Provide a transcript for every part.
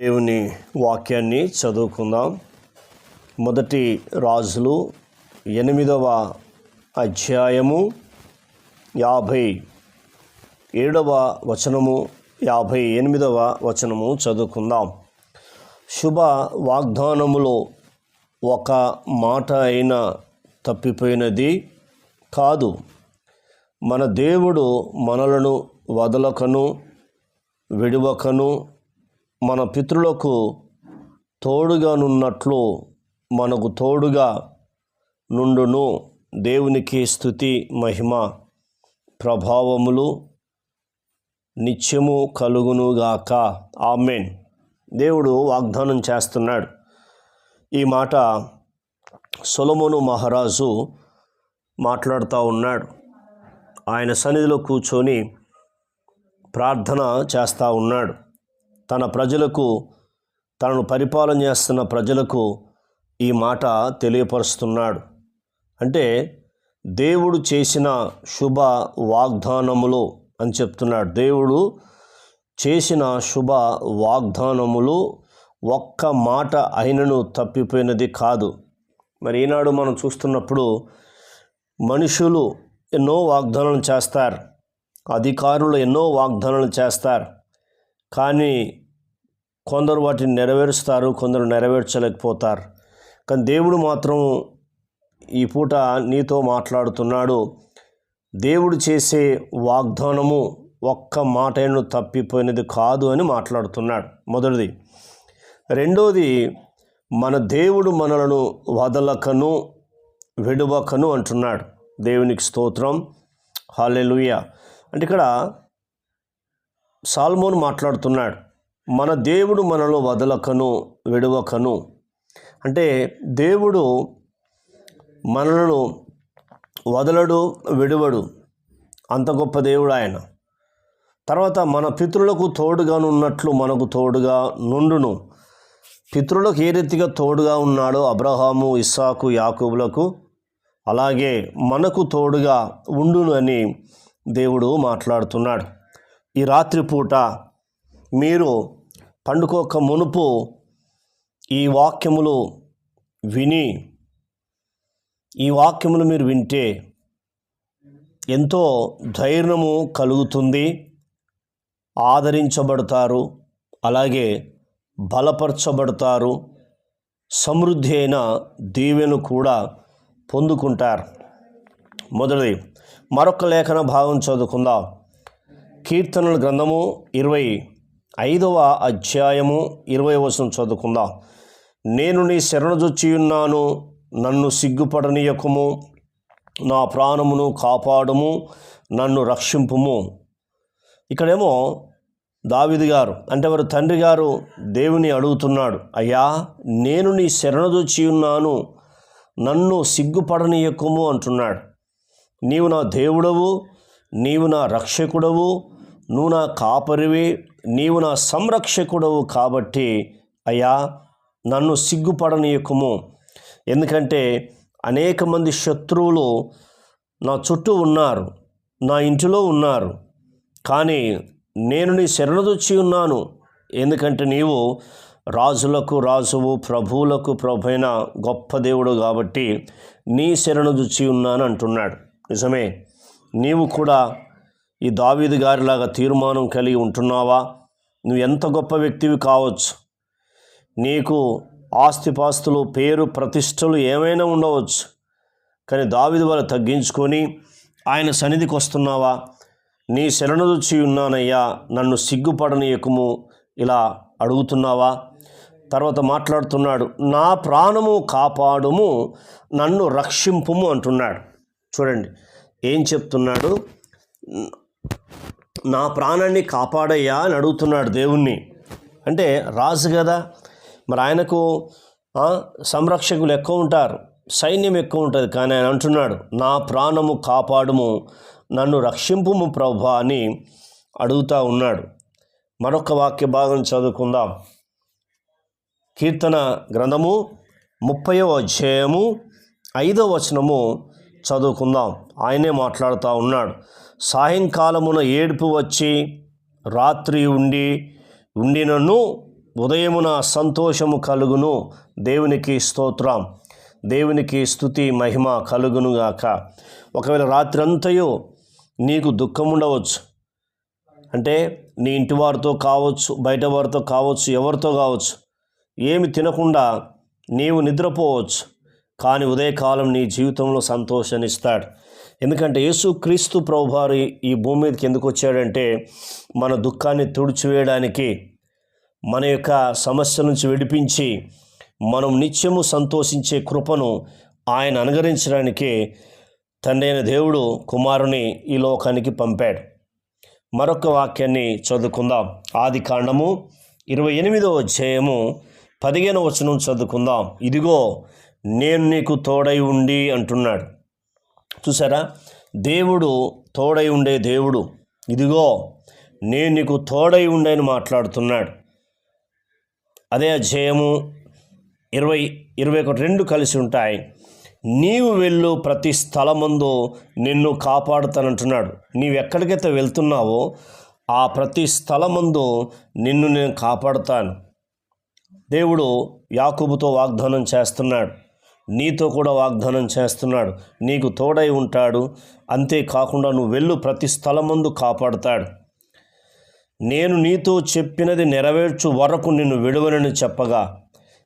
దేవుని వాక్యాన్ని చదువుకుందాం. మొదటి రాజులు ఎనిమిదవ అధ్యాయము యాభై ఏడవ వచనము యాభై ఎనిమిదవ వచనము చదువుకుందాం. శుభ వాగ్దానములో ఒక మాట అయినా తప్పిపోయినది కాదు. మన దేవుడు మనలను వదలకను విడువకను మన పితృలకు తోడుగానున్నట్లు మనకు తోడుగా నుండును దేవునికి స్థుతి మహిమ ప్రభావములు నిత్యము కలుగునుగాక ఆమెన్. దేవుడు వాగ్దానం చేస్తున్నాడు. ఈ మాట సొలమును మహారాజు మాట్లాడుతూ ఉన్నాడు. ఆయన సన్నిధిలో కూర్చొని ప్రార్థన చేస్తూ ఉన్నాడు. తన ప్రజలకు తనను పరిపాలన చేస్తున్న ప్రజలకు ఈ మాట తెలియపరుస్తున్నాడు. అంటే దేవుడు చేసిన శుభ వాగ్దానములు అని చెప్తున్నాడు. దేవుడు చేసిన శుభ వాగ్దానములు ఒక్క మాట అయినను తప్పిపోయినది కాదు. మరి ఈనాడు మనం చూస్తున్నప్పుడు మనుషులు ఎన్నో వాగ్దానాలు చేస్తారు. అధికారులు ఎన్నో వాగ్దానాలు చేస్తారు. కానీ కొందరు వాటిని నెరవేరుస్తారు కొందరు నెరవేర్చలేకపోతారు. కానీ దేవుడు మాత్రం ఈ పూట నీతో మాట్లాడుతున్నాడు. దేవుడు చేసే వాగ్దానము ఒక్క మాటను తప్పిపోయినది కాదు అని మాట్లాడుతున్నాడు. మొదటిది. రెండోది మన దేవుడు మనలను వదలకను విడువకను అంటున్నాడు. దేవునికి స్తోత్రం. హాలెలుయ అంటే ఇక్కడ సాల్మోన్ మాట్లాడుతున్నాడు మన దేవుడు మనలో వదలకను విడవకను. అంటే దేవుడు మనలను వదలడు విడవడు. అంత గొప్ప దేవుడు ఆయన. తర్వాత మన పితృలకు తోడుగానున్నట్లు మనకు తోడుగా నుండును. పితృలకు ఏ రీతిగా తోడుగా ఉన్నాడో అబ్రహాము ఇస్సాకు యాకూబులకు అలాగే మనకు తోడుగా ఉండును అని దేవుడు మాట్లాడుతున్నాడు. ఈ రాత్రిపూట మీరు పండుకోక మునుపు ఈ వాక్యములు విని ఈ వాక్యములు మీరు వింటే ఎంతో ధైర్యము కలుగుతుంది ఆదరించబడతారు అలాగే బలపరచబడతారు సమృద్ధి అయిన దీవెను కూడా పొందుకుంటారు. మొదటిది మరొక లేఖన భాగం చదువుకుందాం. కీర్తనల గ్రంథము ఇరవై ఐదవ అధ్యాయము ఇరవై వచనం చదువుకుందాం. నేను నీ శరణజొచ్చి ఉన్నాను నన్ను సిగ్గుపడనీయకము నా ప్రాణమును కాపాడము నన్ను రక్షింపుము. ఇక్కడేమో దావిది గారు అంటే వారు తండ్రి గారు దేవుని అడుగుతున్నాడు. అయ్యా నేను నీ శరణుజొచ్చి ఉన్నాను నన్ను సిగ్గుపడనీయకము అంటున్నాడు. నీవు నా దేవుడవు నీవు నా రక్షకుడవు నువ్వు నా కాపరివి నీవు నా సంరక్షకుడవు కాబట్టి అయ్యా నన్ను సిగ్గుపడనీయకము. ఎందుకంటే అనేక మంది శత్రువులు నా చుట్టూ ఉన్నారు నా ఇంటిలో ఉన్నారు. కానీ నేను నీ శరణదొచ్చి ఉన్నాను. ఎందుకంటే నీవు రాజులకు రాజువు ప్రభువులకు ప్రభైన గొప్ప దేవుడు కాబట్టి నీ శరణుదొచ్చి ఉన్నాను అంటున్నాడు. నిజమే నీవు కూడా ఈ దావీదు గారిలాగా తీర్మానం కలిగి ఉంటున్నావా? నువ్వు ఎంత గొప్ప వ్యక్తివి కావచ్చు. నీకు ఆస్తిపాస్తులు పేరు ప్రతిష్టలు ఏమైనా ఉండవచ్చు. కానీ దావిది వల్ల తగ్గించుకొని ఆయన సన్నిధికి వస్తున్నావా? నీ శరణుచి ఉన్నానయ్యా నన్ను సిగ్గుపడని ఎక్కుము ఇలా అడుగుతున్నావా? తర్వాత మాట్లాడుతున్నాడు నా ప్రాణము కాపాడుము నన్ను రక్షింపుము అంటున్నాడు. చూడండి ఏం చెప్తున్నాడు? నా ప్రాణాన్ని కాపాడయ్యా అని అడుగుతున్నాడు దేవుణ్ణి. అంటే రాజు కదా. మరి ఆయనకు సంరక్షకులు ఎక్కువ ఉంటారు. సైన్యం ఎక్కువ ఉంటుంది. కానీ ఆయన అంటున్నాడు నా ప్రాణము కాపాడుము నన్ను రక్షింపుము ప్రభా అని అడుగుతా ఉన్నాడు. మరొక వాక్య భాగం చదువుకుందాం. కీర్తన గ్రంథము ముప్పయో అధ్యాయము ఐదో వచనము చదువుకుందాం. ఆయనే మాట్లాడుతూ ఉన్నాడు. సాయంకాలమున ఏడుపు వచ్చి రాత్రి ఉండి ఉండినను ఉదయమున సంతోషము కలుగును. దేవునికి స్తోత్రం. దేవునికి స్థుతి మహిమ కలుగునుగాక. ఒకవేళ రాత్రంతయు నీకు దుఃఖం ఉండవచ్చు అంటే నీ ఇంటివారితో కావచ్చు బయట వారితో కావచ్చు ఎవరితో కావచ్చు ఏమి తినకుండా నీవు నిద్రపోవచ్చు. కానీ ఉదయకాలం నీ జీవితంలో సంతోషాన్ని ఇస్తాడు ఎందుకంటే యేసు క్రీస్తు ప్రభువారు ఈ- భూమి మీదకి ఎందుకు వచ్చాడంటే మన దుఃఖాన్ని తుడిచివేయడానికి మన యొక్క సమస్య నుంచి విడిపించి మనం నిత్యము సంతోషించే కృపను ఆయన అనుగరించడానికి తండ్రైన దేవుడు కుమారుని ఈ లోకానికి పంపాడు. మరొక వాక్యాన్ని చదువుకుందాం. ఆది కాండము ఇరవై ఎనిమిదవ అధ్యాయము పదిహేను వచనం చదువుకుందాం. ఇదిగో నేను నీకు తోడై ఉండి అంటున్నాడు. చూసారా? దేవుడు తోడై ఉండే దేవుడు. ఇదిగో నేను నీకు తోడై ఉండే అని మాట్లాడుతున్నాడు. అదే అధ్యాయము ఇరవై ఇరవై ఒకటి రెండు కలిసి ఉంటాయి. నీవు వెళ్ళు ప్రతి స్థలమందు నిన్ను కాపాడుతానంటున్నాడు. నీవెక్కడికైతే వెళ్తున్నావో ఆ ప్రతి స్థలమందు నిన్ను నేను కాపాడుతాను. దేవుడు యాకూబుతో వాగ్దానం చేస్తున్నాడు. నీతో కూడా వాగ్దానం చేస్తున్నాడు. నీకు తోడై ఉంటాడు. అంతేకాకుండా నువ్వు వెళ్ళు ప్రతి స్థలమందు కాపాడుతాడు. నేను నీతో చెప్పినది నెరవేర్చు వరకు నిన్ను విడువనని చెప్పగా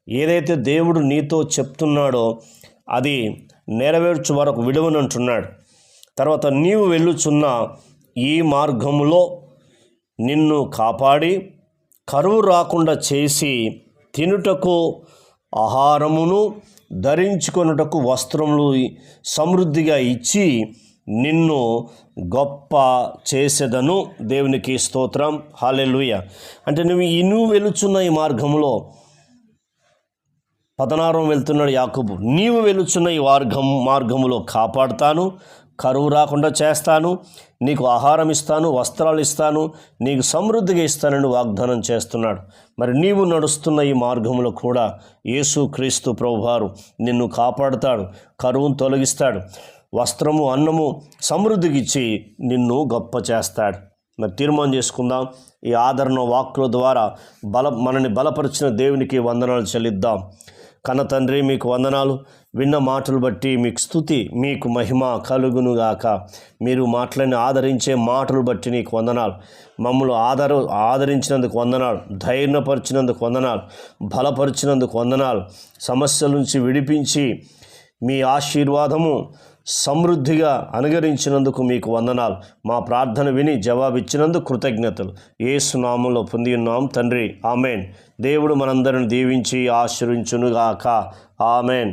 ఏదైతే దేవుడు నీతో చెప్తున్నాడో అది నెరవేర్చు వరకు విడువనంటున్నాడు. తర్వాత నీవు వెళ్ళుచున్న ఈ మార్గములో నిన్ను కాపాడి కరువు రాకుండా చేసి తినుటకు ఆహారమును ధరించుకొనుటకు వస్త్రములు సమృద్ధిగా ఇచ్చి నిన్ను గొప్ప చేసేదను దేవునికి స్తోత్రం. హాలెలుయ అంటే నువ్వు ఈ నువ్వు వెలుచున్న ఈ మార్గంలో పదనారం వెళ్తున్నాడు యాకూబు. నీవు వెలుచున్న ఈ మార్గం మార్గములో కాపాడుతాను. కరువు రాకుండా చేస్తాను నీకు ఆహారం ఇస్తాను వస్త్రాలు ఇస్తాను నీకు సమృద్ధిగా ఇస్తానని వాగ్దానం చేస్తున్నాడు. మరి నీవు నడుస్తున్న ఈ మార్గంలో కూడా యేసు క్రీస్తు ప్రభువారు నిన్ను కాపాడుతాడు కరువును తొలగిస్తాడు వస్త్రము అన్నము సమృద్ధికిచ్చి నిన్ను గొప్ప చేస్తాడు. మరి తీర్మానం చేసుకుందాం. ఈ ఆదరణ వాక్కుల ద్వారా బల మనని బలపరిచిన దేవునికి వందనాలు చెల్లిద్దాం. కన్న తండ్రి మీకు వందనాలు. విన్న మాటలు బట్టి మీకు స్థుతి మీకు మహిమ కలుగునుగాక. మీరు మాటలని ఆదరించే మాటలు బట్టి నీకు వందనాలు. మమ్మల్ని ఆదర ఆదరించినందుకు వందనాలు. ధైర్యపరిచినందుకు వందనాలు. బలపరిచినందుకు వందనాలు. సమస్యల నుంచి విడిపించి మీ ఆశీర్వాదము సమృద్ధిగా అనుగరించినందుకు మీకు వందనాలు. మా ప్రార్థన విని జవాబిచ్చినందుకు కృతజ్ఞతలు. ఏసునామంలో పొంది ఉన్నాం తండ్రి. ఆమెన్. దేవుడు మనందరిని దీవించి ఆశ్రయించునుగాక ఆమెన్.